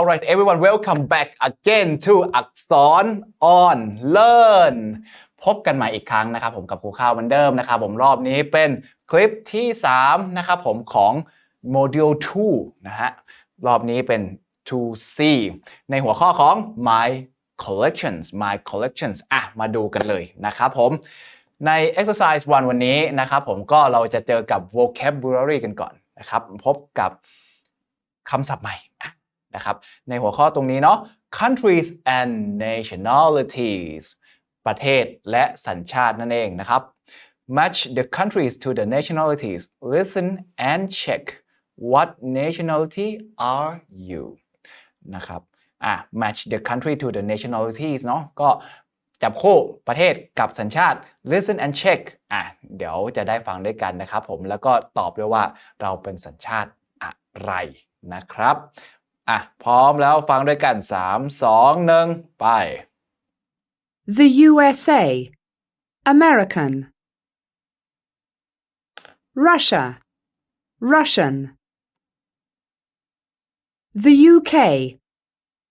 Alright everyone welcome back again to อักษร on learn พบกันใหม่อีกครั้งนะครับผมกับครูข้าวเหมือนเดิมนะครับผมรอบนี้เป็นคลิปที่ 3 นะครับผมของ module 2นะฮะรอบนี้เป็น 2C ในหัวข้อของ my collections my collections อะมาดูกันเลยนะครับผมใน exercise 1 วันนี้นะครับผมก็เราจะเจอกับ vocabulary กันก่อนนะครับพบกับคำศัพท์ใหม่ นะครับ ในหัวข้อตรงนี้เนาะ countries and nationalities ประเทศและสัญชาตินั่นเองนะครับ match the countries to the nationalities listen and check what nationality are you นะครับอะ match the country to the nationalities เนาะก็จับคู่ประเทศกับสัญชาติ listen and check อะเดี๋ยวจะได้ฟังด้วยกันนะครับผมแล้วก็ตอบด้วยว่าเราเป็นสัญชาติอะไรนะครับ อะพร้อมแล้วฟังด้วยกัน3 2 1ไป The USA, American. Russia, Russian. The UK,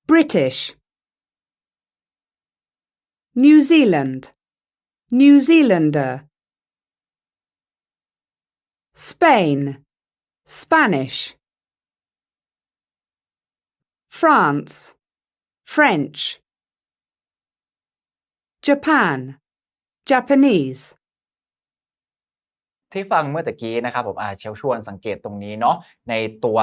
British. New Zealand, New Zealander. Spain, Spanish. France, French. Japan, Japanese. ที่ฟังเมื่อตะกี้นะครับผมอาเชลชวนสังเกตตรงนี้เนาะในตัว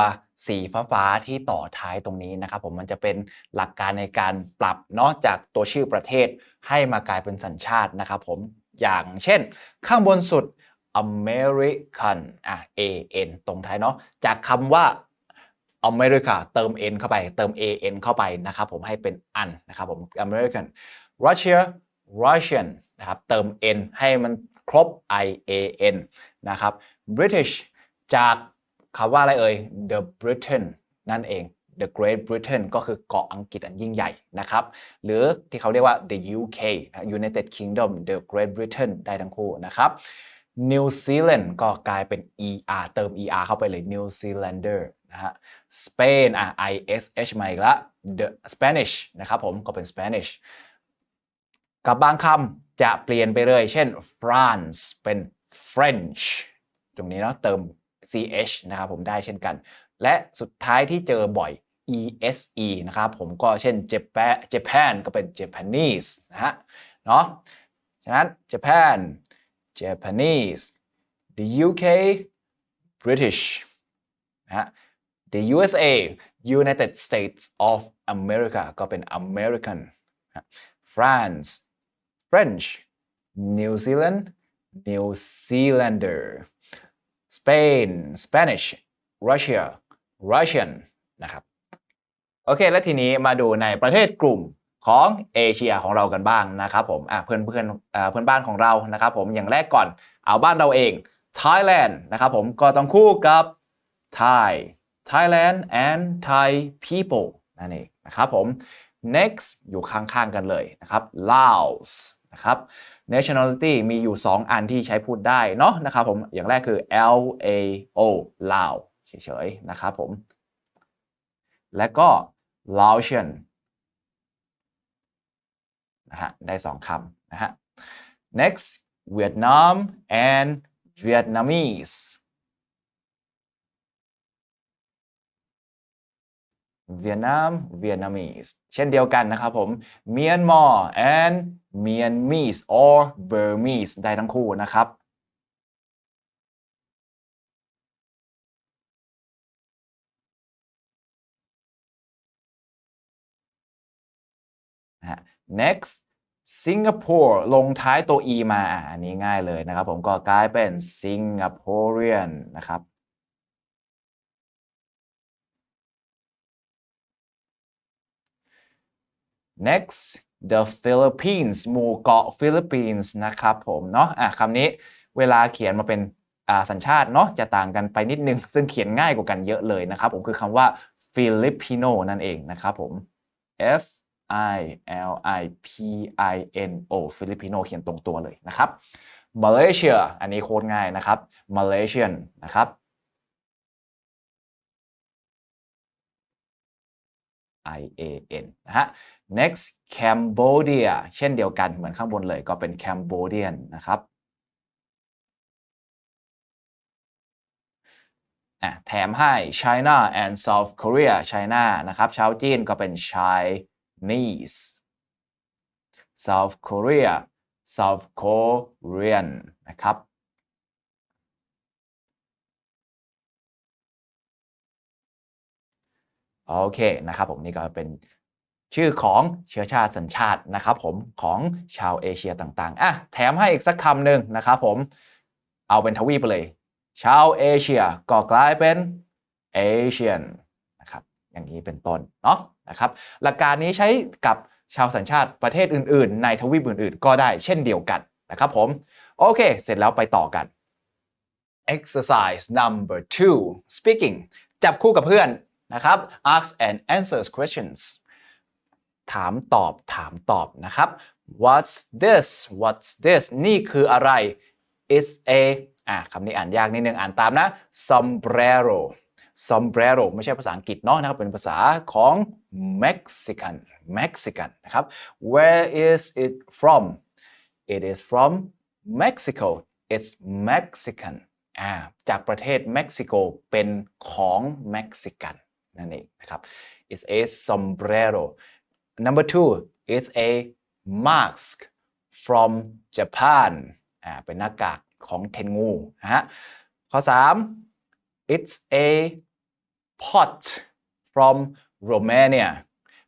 สีฟ้าฟ้าๆที่ต่อท้ายตรงนี้นะครับผมมันจะเป็นหลักการในการปรับเนาะจากตัวชื่อประเทศให้มากลายเป็นสัญชาตินะครับผมอย่างเช่น ข้างบนสุด American อะ A N ตรงท้ายเนาะจากคำว่า America เติม N เข้าไป เติม A N เข้าไปนะครับผมให้เป็นอันนะครับผม American Russia Russian นะครับเติม N ให้มันครบ I A N นะครับ British จากคำว่าอะไรเอ่ย The Britain นั่นเอง The Great Britain ก็คือเกาะอังกฤษอันยิ่งใหญ่นะครับ หรือที่เขาเรียกว่า The UK United Kingdom The Great Britain ได้ทั้งคู่นะครับ New Zealand ก็กลายเป็น ER เติม ER เข้าไปเลย New Zealander นะฮะ Spain อะ ISH มาอีกละ The Spanish นะครับผมก็เป็น Spanish กับบางคำจะเปลี่ยนไปเลย เช่น France เป็น French ตรงนี้เนาะเติม ch นะครับผมได้เช่นกัน และสุดท้ายที่เจอบ่อย ese นะครับผมก็เช่น Japan Japan ก็เป็น Japanese นะฮะเนาะฉะนั้น Japan Japanese the UK British นะฮะ the USA United States of America ก็เป็น American France French New Zealand New Zealander Spain Spanish Russia Russian นะครับ โอเค และทีนี้มาดูในประเทศกลุ่มของเอเชียของเรากันบ้างนะครับผมเพื่อนเพื่อนเอ่อเพื่อนบ้านของเรานะครับผมอย่างแรกก่อนเอาบ้านเราเอง Thailand นะครับผมก็ต้องคู่กับ Thai Thailand and Thai people นั่นเองนะครับผม next อยู่ข้างๆกันเลยนะครับ Laos นะครับ nationality มีอยู่ 2 อันที่ใช้พูดได้เนาะนะครับผม อย่างแรกคือ L A O Lao เฉยๆนะครับผม และก็ Laotian นะฮะได้สองคำนะฮะ next Vietnam and Vietnamese Vietnam Vietnamese เช่นเดียวกันนะครับผม Myanmar and Myanmese or Burmese ได้ทั้งคู่นะครับนะฮะ next Singapore ลงท้ายตัว e มาอันนี้ง่ายเลยนะครับผมก็กลายเป็น Singaporean นะครับ next the Philippines หมู่เกาะฟิลิปปินส์นะครับผมเนาะอะคำนี้เวลาเขียนมาเป็นสัญชาติเนาะจะต่างกันไปนิดนึง ซึ่งเขียนง่ายกว่ากันเยอะเลยนะครับผมคือคำว่า Filipino นั่นเองนะครับผม F I L I P I N O Filipino เขียนตรงตัวเลยนะครับ Malaysia อันนี้โคตรง่ายนะครับ Malaysian นะครับ I A N นะฮะ next Cambodia เช่นเดียวกันเหมือนข้างบนเลยก็เป็น Cambodian นะครับแถมให้ China and South Korea China นะครับชาวจีนก็เป็น Chinese South Korea South Korean นะครับ โอเคนะครับผมนี่ก็เป็นชื่อของเชื้อชาติสัญชาตินะครับผมของชาวเอเชียต่างๆอะแถมให้อีกสักคำหนึ่งนะครับผมเอาเป็นทวีปไปเลย ชาวเอเชียก็กลายเป็นเอเชียนนะครับอย่างนี้เป็นต้นเนาะนะครับหลักการนี้ใช้กับชาวสัญชาติประเทศอื่น ๆ ในทวีปอื่น ๆ ก็ได้เช่นเดียวกันนะครับผมโอเค เสร็จแล้วไปต่อกัน exercise number two speaking จับคู่กับเพื่อน นะครับ ask and answers questions ถามตอบถามตอบนะครับ what's this what's this นี่คืออะไร is a อะคำนี้อ่านยากนิดนึงอ่านตามนะ sombrero sombrero ไม่ใช่ภาษาอังกฤษเนาะนะครับ เป็นภาษาของ Mexican Mexican นะครับ where is it from it is from Mexico it's Mexican อ่าจากประเทศเม็กซิโกเป็นของเม็กซิกัน นั่นเองนะครับ it's a sombrero number two it's a mask from Japan อ่าเป็นหน้ากากของเทนงูนะฮะข้อ 3 it's a pot from Romania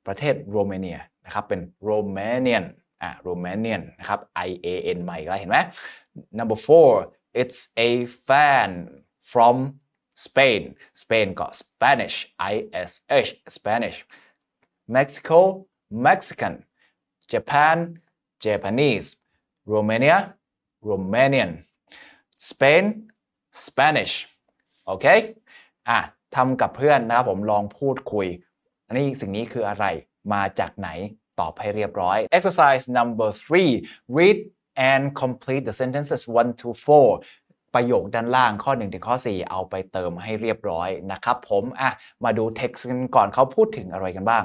ประเทศโรมาเนียนะครับเป็น Romanian อ่า Romanian นะครับ I A N ใหม่แล้วเห็นไหม number four it's a fan from Spain Spain ก็ Spanish I S H Spanish Mexico Mexican Japan Japanese Romania Romanian Spain Spanish โอเคอะทำกับเพื่อนนะครับผมลองพูดคุย อันนี้สิ่งนี้คืออะไรมาจากไหนตอบให้เรียบร้อย exercise number three read and complete the sentences 1 to 4 ประโยคด้านล่างข้อ 1 ถึงข้อ 4 เอาไปเติมให้เรียบร้อยนะครับผมอะมาดู text กันก่อนเขาพูดถึงอะไรกันบ้าง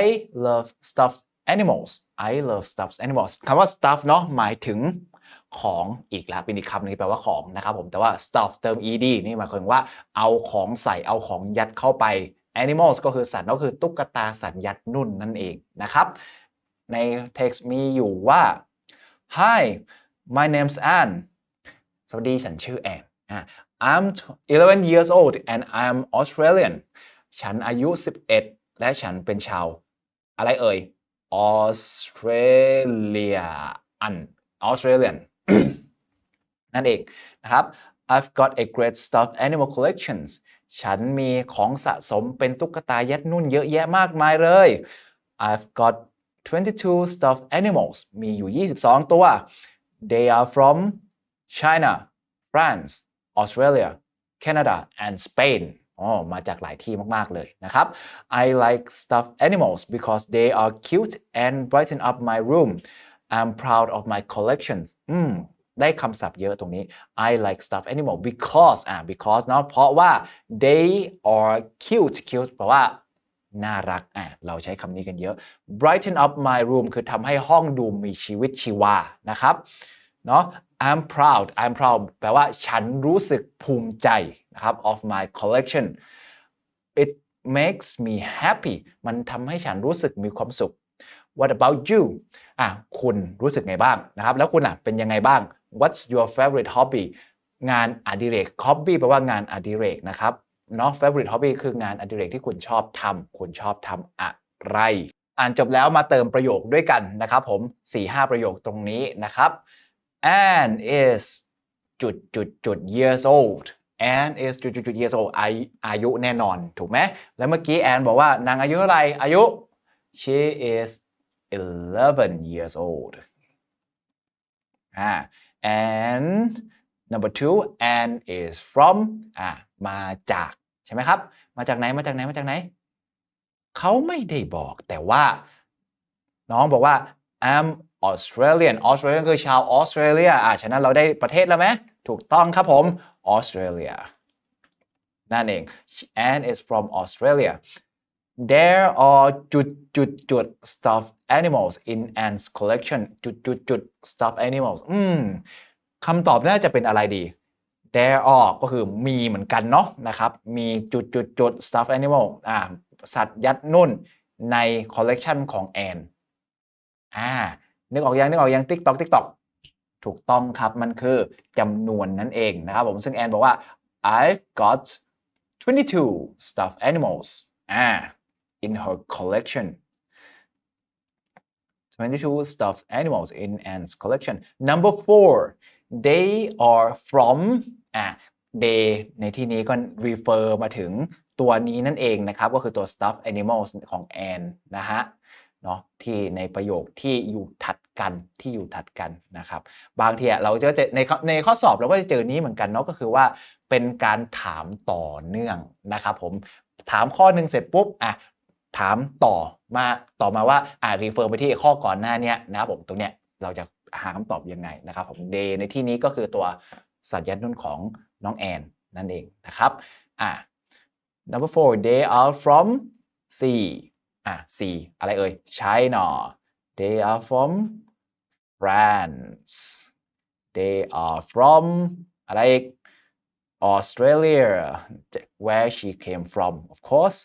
I love stuffed animals I love stuffed animals คำว่า stuff เนาะหมายถึงของอีกแล้วเป็นอีกคำหนึงที่แปลว่าของนะครับผมแต่ว่า stuff เติม ed นี่หมายความว่าเอาของใส่เอาของยัดเข้าไป animals ก็คือสัตว์ก็คือตุ๊กตาสัตว์ยัดนุ่นนั่นเองนะครับ ใน text มีอยู่ว่า Hi my name's Anne สวัสดีฉันชื่อแอนอะ I'm 11 years old and I'm Australian ฉันอายุ 11 และฉันเป็นชาว อะไรเอ่ย Australia อัน Australian นั่นเองนะครับ I've got a great stuffed animal collections ฉันมีของสะสมเป็นตุ๊กตายัดนุ่นเยอะแยะมากมายเลย I've got 22 stuffed animals มีอยู่ 22 ตัว They are from China France Australia Canada and Spain อ๋อ มาจากหลายที่มาก ๆ เลยนะครับ I like stuffed animals because they are cute and brighten up my room I'm proud of my collection อืม ได้คำศัพท์เยอะตรงนี้ I like stuffed animal because อ่า because เนาะ เพราะว่า they are cute cute แปลว่า น่ารัก อ่ะ เราใช้คำนี้กันเยอะ brighten up my room คือทำให้ห้องดูมีชีวิตชีวา นะครับ เนาะ I'm proud I'm proud แปลว่าฉันรู้สึกภูมิใจนะครับ of my collection it makes me happy มันทำให้ฉันรู้สึกมีความสุข What about you อะคุณรู้สึกไงบ้างนะครับ แล้วคุณอะเป็นยังไงบ้าง What's your favorite hobby งานอดิเรก hobby แปลว่างานอดิเรกนะครับเนาะ favorite hobby คืองานอดิเรกที่คุณชอบทำคุณชอบทำอะไร อ่านจบแล้วมาเติมประโยคด้วยกันนะครับผม4-5ประโยคตรงนี้นะครับ Anne is จุดจุดจุด years old Anne is จุดจุดจุด years old อายอายุแน่นอนถูกไหมแล้วเมื่อกี้แอนบอกว่านางอายุเท่าไหร่อายุ she is 11 years old อ่า and number two Anne is from อ่ามาจากใช่ไหมครับ มาจากไหนมาจากไหนมาจากไหนเขาไม่ได้บอกแต่ว่า น้องบอกว่า ออสเตรเลียนออสเตรเลียนคือชาวออสเตรเลียอะฉะนั้นเราได้ประเทศแล้วไหมถูกต้องครับผมออสเตรเลียนั่นเอง Anne is from Australia there are จุดจุดจุด stuff animals in Anne's collection จุดจุดจุด stuff animals อืมคำตอบน่าจะเป็นอะไรดี there are ก็คือมีเหมือนกันเนาะนะครับมีจุดจุดจุด stuff animal อ่าสัตว์ยัดนุ่นในคอลเลกชันของแอนอ่า นึกออกยังนึกออกยัง TikTok TikTok ถูกต้องครับมันคือจำนวนนั่นเองนะครับผมซึ่งแอนบอกว่า I've got 22 stuffed animals อ่า in her collection 22 stuffed animals in Anne's collection number four they are from อะ they ในที่นี้ก็ refer มาถึงตัวนี้นั่นเองนะครับ ก็คือตัว stuffed animals ของ Anne นะฮะเนาะที่ในประโยคที่อยู่ถัด กันที่อยู่ถัดกันนะครับ บางทีเราจะเจอในในข้อสอบเราก็จะเจอนี้เหมือนกันเนาะก็คือว่าเป็นการถามต่อเนื่องนะครับ ผมถามข้อหนึ่งเสร็จปุ๊บอะถามต่อมาต่อมาว่าอ่ารีเฟอร์ไปที่ข้อก่อนหน้านี้นะครับผมตรงเนี้ยเราจะหาคำตอบยังไงนะครับ ผม day ในที่นี้ก็คือตัวสัญญาณนุ่นของน้องแอนนั่นเองนะครับอ่า number four they are from C อะ C อะไรเอ่ย China they are from France they are from อะไรอีก Australia where she came from of course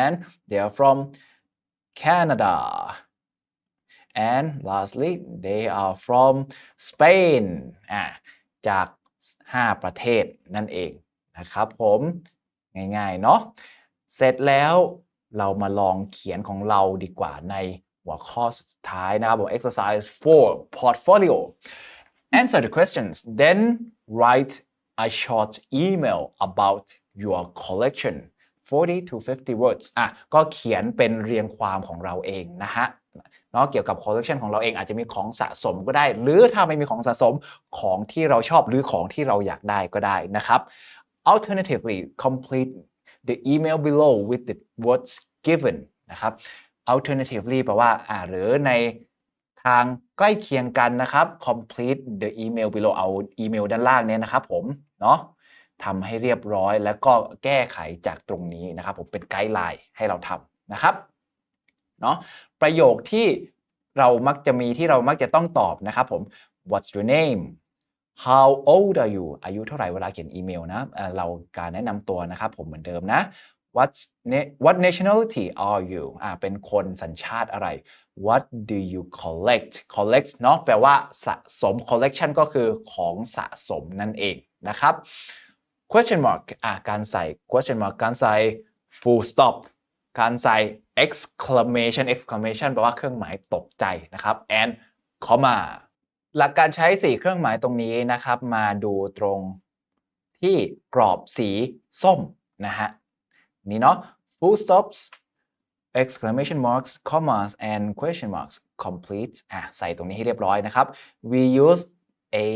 and they are from Canada and lastly they are from Spain อะจาก 5 ประเทศนั่นเองนะครับผมง่ายๆเนาะเสร็จแล้ว เรามาลองเขียนของเราดีกว่าในหัวข้อสุดท้ายนะครับผม exercise 4 portfolio answer the questions then write a short email about your collection 40 to 50 words อะก็เขียนเป็นเรียงความของเราเองนะฮะเนาะเกี่ยวกับ collection ของเราเองอาจจะมีของสะสมก็ได้ หรือถ้าไม่มีของสะสมของที่เราชอบหรือของที่เราอยากได้ก็ได้นะครับ alternatively complete the email below with the words given นะครับ alternatively แปลว่าอ่าหรือในทางใกล้เคียงกันนะครับ complete the email below เอาอีเมลด้านล่างเนี้ยนะครับผม เนาะทำให้เรียบร้อยแล้วก็แก้ไขจากตรงนี้นะครับ ผมเป็นไกด์ไลน์ให้เราทำนะครับเนาะประโยคที่เรามักจะมีที่เรามักจะต้องตอบนะครับผม what's your name how old are you อายุเท่าไหร่เวลาเขียนอีเมลนะเราการแนะนำตัวนะครับผมเหมือนเดิมนะ what what nationality are you อ่าเป็นคนสัญชาติอะไร what do you collect collect เนาะแปลว่าสะสม collection ก็คือของสะสมนั่นเองนะครับ question mark อะการใส่ question mark การใส่ full stop การใส่ exclamation exclamation แปลว่าเครื่องหมายตกใจนะครับ and comma หลักการใช้สีเครื่องหมายตรงนี้นะครับ มาดูตรงที่กรอบสีส้มนะฮะนี่เนาะ full stops exclamation marks commas and question marks complete อะใส่ตรงนี้ให้เรียบร้อยนะครับ we use a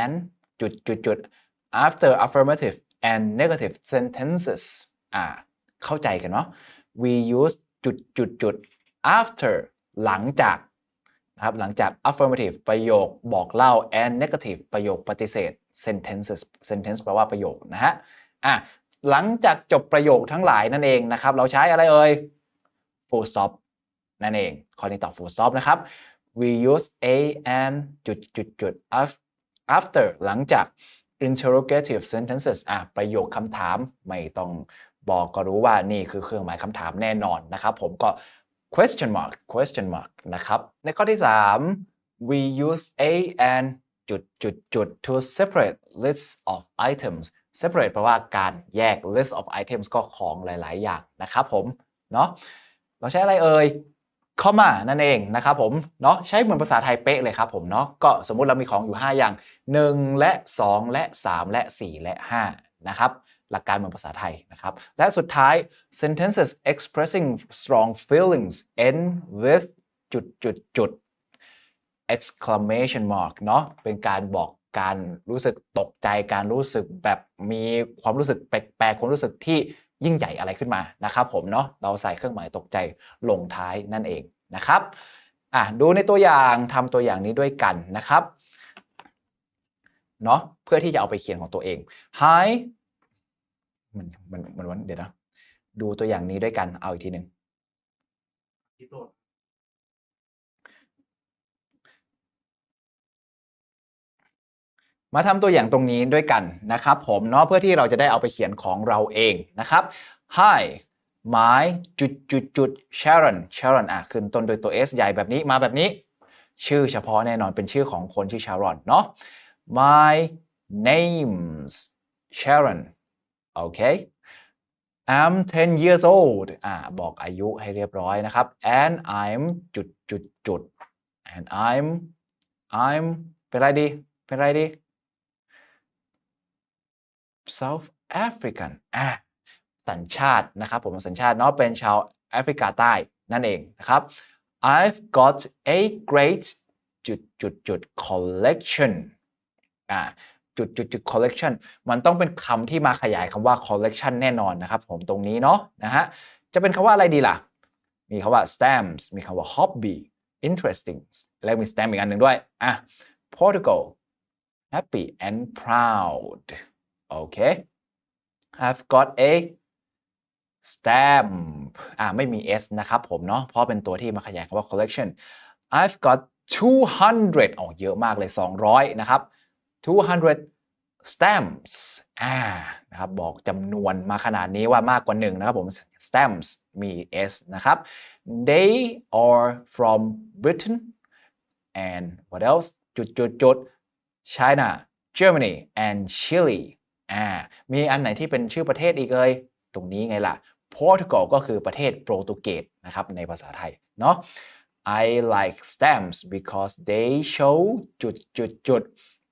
and จุดจุดจุด after affirmative and negative sentences อ่าเข้าใจกันเนาะ we use จุดจุดจุด after หลังจาก นะครับหลังจาก affirmative ประโยคบอกเล่า and negative ประโยคปฏิเสธ sentences sentence แปลว่าประโยคนะฮะอะหลังจากจบประโยคทั้งหลายนั่นเองนะครับ เราใช้อะไรเอ่ย full stop นั่นเองข้อนี้ตอบ full stop นะครับ we use a and จุดจุดจุด after หลังจาก interrogative sentences อะประโยคคำถามไม่ต้องบอกก็รู้ว่านี่คือเครื่องหมายคำถามแน่นอนนะครับ ผมก็ question mark question mark นะครับ ในข้อที่ 3 we use a and จุดจุดจุด to separate lists of items separate แปลว่าการแยก list of items ก็ของหลาย ๆ อย่างนะครับผม เนาะเราใช้อะไรเอ่ย comma นั่นเองนะครับผม เนาะใช้เหมือนภาษาไทยเป๊ะเลยครับผม เนาะก็สมมุติเรามีของอยู่ 5 อย่าง 1 และ 2 และ 3 และ 4 และ 5 นะครับ หลักการเหมือนภาษาไทยนะครับ และสุดท้าย sentences expressing strong feelings end with จุดจุดจุด exclamation mark เนาะเป็นการบอกการรู้สึกตกใจการรู้สึกแบบมีความรู้สึกแปลกๆความรู้สึกที่ยิ่งใหญ่อะไรขึ้นมานะครับผมเนาะเราใส่เครื่องหมายตกใจลงท้ายนั่นเองนะครับอะดูในตัวอย่างทำตัวอย่างนี้ด้วยกันนะครับเนาะเพื่อที่จะเอาไปเขียนของตัวเอง Hi มันมันมันวันเดี๋ยวนะดูตัวอย่างนี้ด้วยกันเอาอีกทีหนึ่งที่โดดมาทำตัวอย่างตรงนี้ด้วยกันนะครับ ผมเนาะเพื่อที่เราจะได้เอาไปเขียนของเราเองนะครับ Hi my จุดจุดจุด Sharon Sharon อะขึ้นต้นโดยตัว S ใหญ่แบบนี้มาแบบนี้ ชื่อเฉพาะแน่นอนเป็นชื่อของคนชื่อ Sharon เนาะ My name's Sharon โอเค I'm 10 years old อ่าบอกอายุให้เรียบร้อยนะครับ and I'm จุดจุดจุด and I'm I'm เป็นไรดี เป็นไรดี South African อะสัญชาตินะครับผมสัญชาติเนาะเป็นชาวแอฟริกาใต้นั่นเองนะครับ I've got a great จุดจุดจุด collection อ่า จุดจุดจุด collection มันต้องเป็นคำที่มาขยายคำว่า collection แน่นอนนะครับผมตรงนี้เนาะนะฮะจะเป็นคำว่าอะไรดีล่ะ มีคำว่า stamps มีคำว่า hobby interesting แล้วมี stamp อีกอันหนึ่งด้วยอะ Portugal happy and proud okay I've got a stamp อ่าไม่มี s นะครับผมเนาะเพราะเป็นตัวที่มาขยายคำว่า collection I've got 200 อ๋อเยอะมากเลย 200 นะครับ 200 stamps อ่านะครับบอกจำนวนมาขนาดนี้ว่ามากกว่าหนึ่งนะครับผม stamps มี s นะครับ they are from Britain and what else จุดจุดจุด China Germany and Chile อ่ามีอันไหนที่เป็นชื่อประเทศอีกเอ่ยตรงนี้ไงล่ะ Portugal ก็คือประเทศโปรตุเกสนะครับในภาษาไทยเนาะ I like stamps because they show จุดจุดจุด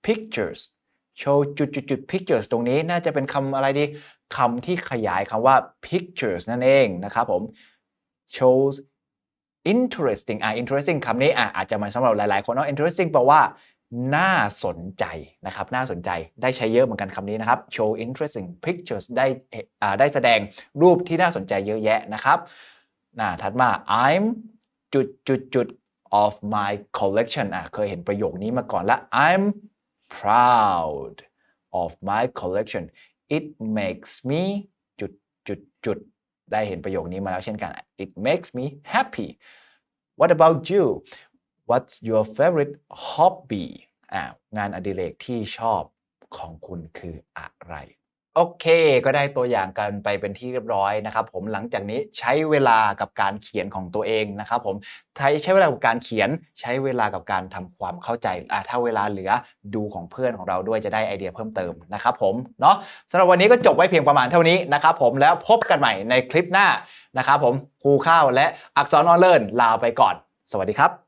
pictures show จุดจุดจุด pictures ตรงนี้น่าจะเป็นคำอะไรดีคำที่ขยายคำว่า pictures นั่นเองนะครับผม shows interesting อะ interesting คำนี้อะอาจจะมาสำหรับหลาย ๆ คนเนาะ interesting แปลว่าน่าสนใจนะครับ น่าสนใจได้ใช้เยอะเหมือนกันคำนี้นะครับ show interesting pictures ได้อ่าได้แสดงรูปที่น่าสนใจเยอะแยะนะครับน่าถัดมา I'm จุดจุดจุด of my collection อะเคยเห็นประโยคนี้มาก่อนละ I'm proud of my collection it makes me จุดจุดจุดได้เห็นประโยคนี้มาแล้วเช่นกัน it makes me happy what about you what's your favorite hobby อ่างานอดิเรกที่ชอบของคุณคืออะไร โอเค ก็ได้ตัวอย่างกันไปเป็นที่เรียบร้อยนะครับผมหลังจากนี้ใช้เวลากับการเขียนของตัวเองนะครับผมใช้ใช้เวลากับการเขียนใช้เวลากับการทำความเข้าใจอะถ้าเวลาเหลือดูของเพื่อนของเราด้วยจะได้ไอเดียเพิ่มเติมนะครับผมเนาะสำหรับวันนี้ก็จบไว้เพียงประมาณเท่านี้นะครับผมแล้วพบกันใหม่ในคลิปหน้านะครับผมครูข้าวและอักษรออนเลินลาไปก่อน สวัสดีครับ